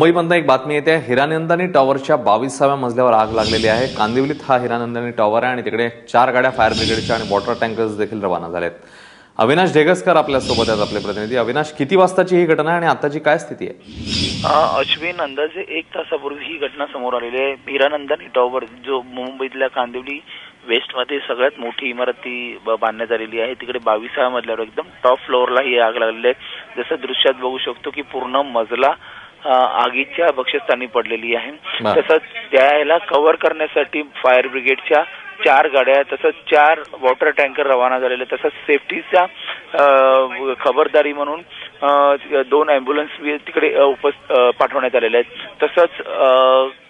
मुंबईमधनं एक बातमी येते. हिरानंदानी टॉवरच्या बावीसाव्या मजल्यावर आग लागलेली आहे. कांदिवलीत हा हिरानंदानी टॉवर आहे आणि तिकडे चार गाड्या फायर ब्रिगेडच्या आणि वॉटर टँकर्स देखील रवाना झालेत. अविनाश ढेगसकर आपल्यासोबत आहेत आपले प्रतिनिधी. अविनाश किती वाजताची ही घटना आहे आणि आताची काय स्थिती आहे? अश्विन अंदाजे एक तासापूर्वी ही घटना समोर आलेली आहे. हिरानंदानी टॉवर जो मुंबईतल्या कांदिवली वेस्टमध्ये सगळ्यात मोठी इमारत ती ब- बांधण्यात आलेली आहे. तिकडे बावीसाव्या मजल्यावर एकदम टॉप फ्लोअरला ही आग लागलेली आहे. जसं दृश्यात बघू शकतो की पूर्ण मजला आगीच्या बक्षस्थानी पडलेली आहे. तसंच त्याला कव्हर करण्यासाठी फायर ब्रिगेडच्या चार गाड्या तसंच चार वॉटर टँकर रवाना झालेले तसंच सेफ्टीचा खबरदारी म्हणून दोन अँब्युलन्स तिकडे पाठवण्यात आलेले आहेत. तसंच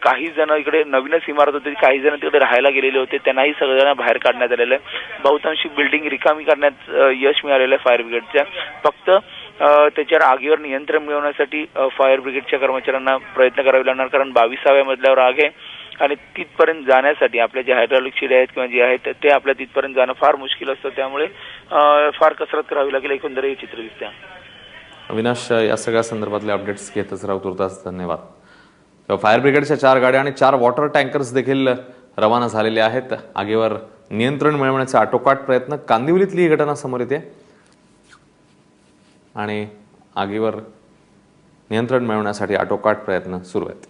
काही जण इकडे नवीनच इमारत होती. काही जण तिकडे राहायला गेलेले होते. त्यांनाही सगळ्यांना बाहेर काढण्यात आलेलं आहे बहुतांशी बिल्डिंग रिकामी करण्यात यश मिळालेलं आहे फायर ब्रिगेडच्या फक्त त्याच्यावर आगीवर नियंत्रण मिळवण्यासाठी फायर ब्रिगेडच्या कर्मचाऱ्यांना प्रयत्न करावे लागणार. कारण बावीसाव्या मजल्यावर आग आहे आणि तिथपर्यंत जाण्यासाठी आपल्या जे हायड्रॉलिक शिडे आहेत किंवा जे आहेत ते आपल्या तिथपर्यंत जाणं फार मुश्किल असतं. त्यामुळे फार कसरत करावी लागेल. एकंदर हे चित्र दिसते अविनाश या सगळ्या संदर्भातले अपडेट्स घेतच राहू तुर्तास धन्यवाद. फायर ब्रिगेडच्या चार गाड्या आणि चार वॉटर टँकर्स देखील रवाना झालेले आहेत. आगीवर नियंत्रण मिळवण्याचा आटोकाट प्रयत्न. कांदिवलीतली ही घटना समोर येते. आणि आगीवर नियंत्रण मिळवण्यासाठी आटोकाट प्रयत्न सुरू आहेत.